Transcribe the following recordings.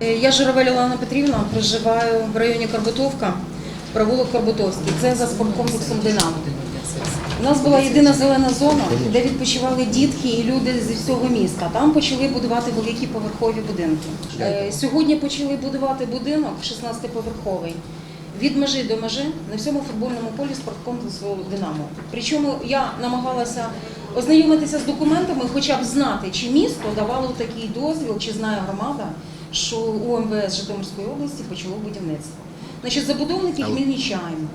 Е, Я Журавель Олена Петрівна, проживаю в районі Карбутовка, провулок Карбутовський. Це за спорткомплексом Динамо. У нас була єдина зелена зона, де відпочивали дітки і люди зі всього міста. Там почали будувати великі поверхові будинки. Е, Сьогодні почали будувати будинок 16-поверховий. Від межі до межі на всьому футбольному полі спорткомплексу Динамо. Причому я намагалася ознайомитися з документами, хоча б знати, чи місто давало такий дозвіл, чи знає громада, що у МВС Житомирської області почало будівництво. Значить, забудовники хмельничани.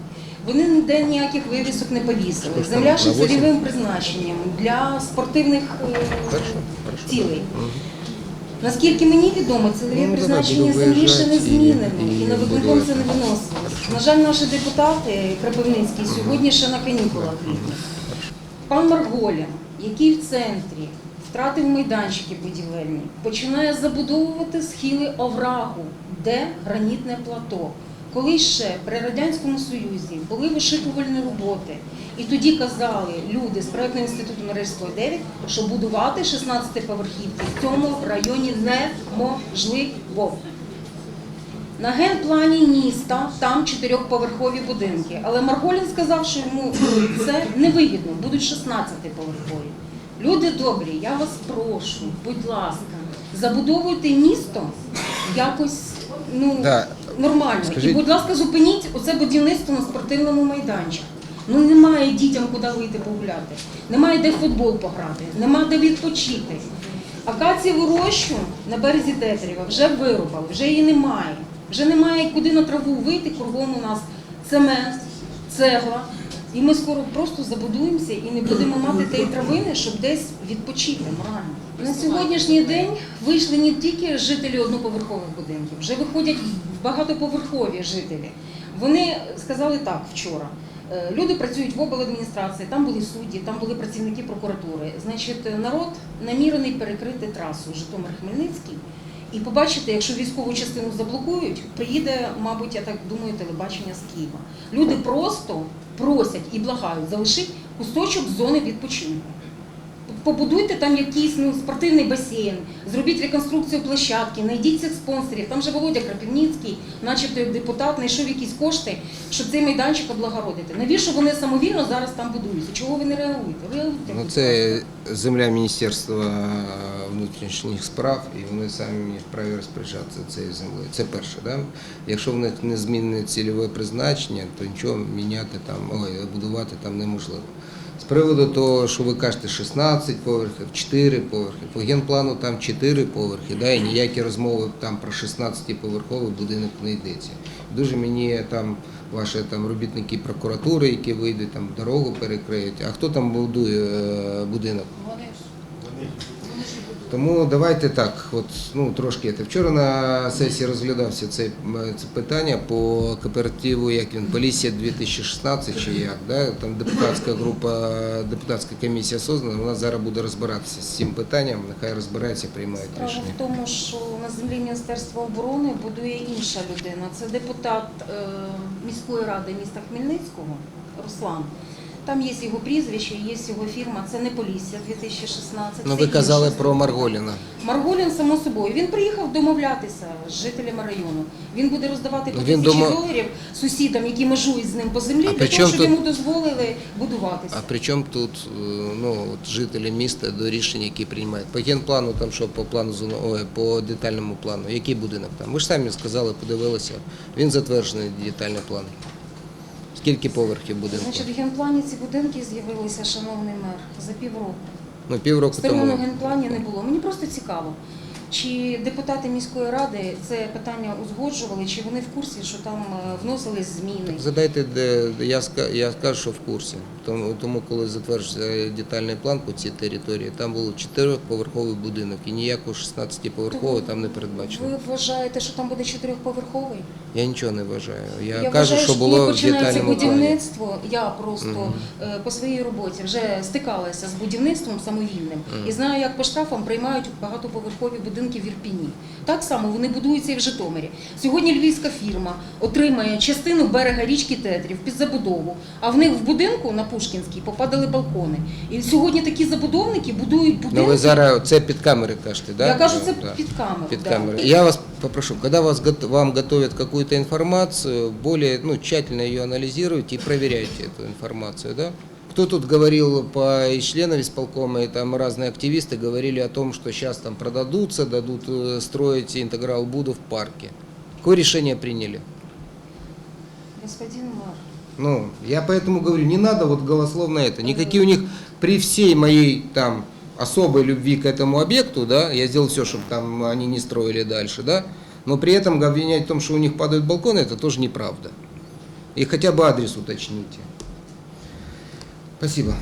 Вони ніде ніяких вивісок не повісили. Земля ще з призначенням для спортивних е, цілей. Наскільки мені відомо, цільове Ну, призначення землі ще не змінено, і на виконком це не виносилось. На жаль, наші депутати Кропивницький сьогодні ще на канікулах. Пан Марголін, який в центрі втратив майданчики будівельні, починає забудовувати схили оврагу, де гранітне плато. Коли ще при Радянському Союзі були вишикувальні роботи, і тоді казали люди з проєктного інституту Мережського 9, що будувати 16 поверхівки в цьому районі неможливо. На генплані міста там чотирьохповерхові будинки. Але Марголін сказав, що йому це невигідно, будуть 16-поверхові. Люди добрі, я вас прошу, будь ласка, забудовуйте місто якось ну, Да. нормально. І, будь ласка, зупиніть оце будівництво на спортивному майданчику. Ну немає дітям куди вийти погуляти, немає де в футбол пограти, немає де відпочити. Акацію рощу на березі Тетерєва вже вирубали, вже її немає. Вже немає куди на траву вийти, кругом у нас цемент, цегла. І ми скоро просто забудуємося і не будемо мати тієї травини, щоб десь відпочити морально. На сьогоднішній день вийшли не тільки жителі одноповерхових будинків, вже виходять багатоповерхові жителі. Вони сказали так вчора. е, Люди працюють в обладміністрації, там були судді, там були працівники прокуратури. Значить, народ намірений перекрити трасу Житомир-Хмельницький. І побачите, якщо військову частину заблокують, приїде, мабуть, я так думаю, телебачення з Києва. Люди просто просять і благають залишити кусочок зони відпочинку. Побудуйте там якийсь ну, спортивний басейн, зробіть реконструкцію площадки, знайдіть цих спонсорів. Там же Володя Крапівницький, начебто як депутат, знайшов якісь кошти, щоб цей майданчик облагородити. Навіщо вони самовільно зараз там будуються? Чого ви не реагуєте? Реагуйте. Ну, це земля Міністерства внутрішніх справ, і вони самі вправі розпоряджатися цією землею. Це перше. Да? Якщо в них не змінне цільове призначення, то нічого міняти там, ой, будувати там неможливо. З приводу того, що ви кажете 16 поверхів, 4 поверхи, по генплану там 4 поверхи, да, і ніякі розмови там про 16-поверховий будинок не йдеться. Дуже мені там ваші там робітники прокуратури, які вийдуть, там дорогу перекриють. А хто там будує е, будинок? Тому давайте так, от ну трошки. це. Вчора на сесії розглядався це, це питання по кооперативу, як він Полісія 2016 чи як. Да? Там депутатська група, депутатська комісія создана. Вона зараз буде розбиратися з цим питанням. Нехай розбирається, приймають Справа в тому, що на землі Міністерства оборони будує інша людина. Це депутат е, міської ради міста Хмельницького Руслан. Там є його прізвище, є його фірма. Це не Полісся 2016. Ну ви казали про Марголіна. Марголін, само собою. Він приїхав домовлятися з жителями району. Він буде роздавати по Ну, тисячі дома- доларів сусідам, які межують з ним по землі, А для того, щоб тут- йому дозволили будуватися. А при чому тут е, ну, от жителі міста до рішень, які приймають? По генплану, там що по плану ой, по детальному плану, який будинок там? Ви ж самі сказали, подивилися. Він затверджений детальний план. Скільки поверхів будинку? Значить, в генплані ці будинки з'явилися, шановний мер, за півроку. Ну, півроку В старому генплані не було. Мені просто цікаво, чи депутати міської ради це питання узгоджували, чи вони в курсі, що там е, вносились зміни. Задайте, де я я скажу, що в курсі. Тому, тому коли затверджується детальний план по цій території, там був чотириповерховий будинок і ніякого 16-поверхового там не передбачено. Ви вважаєте, що там буде чотирьохповерховий? Я нічого не вважаю. Я, Я кажу, вважаю, що було в детальному плані. будівництво, я просто е, по своїй роботі вже стикалася з будівництвом самовільним і знаю, як по штрафам приймають багатоповерхові будинки будинки в Ірпіні. Так само вони будуються і в Житомирі. Сьогодні львівська фірма отримає частину берега річки Тетрів під забудову, а в них в будинку на Пушкінській попадали балкони. І сьогодні такі забудовники будують будинки. Ну ви зараз це під камери кажете, да? Я кажу, це Да. під камеру. Під да. Я вас попрошу, когда вас, вам готовят какую-то информацию, более ну, тщательно ее анализируйте и проверяйте эту информацию. Да? Кто тут говорил по из членов исполкома, и там разные активисты говорили о том, что сейчас там продадутся, дадут э, строить интеграл Буду в парке. Какое решение приняли? Господин мэр, Ну, я поэтому говорю, не надо вот голословно это. Никакие у них при всей моей там особой любви к этому объекту, да, я сделал все, чтобы там они не строили дальше, да, но при этом обвинять в том, что у них падают балконы, это тоже неправда. И хотя бы адрес уточните. Спасибо.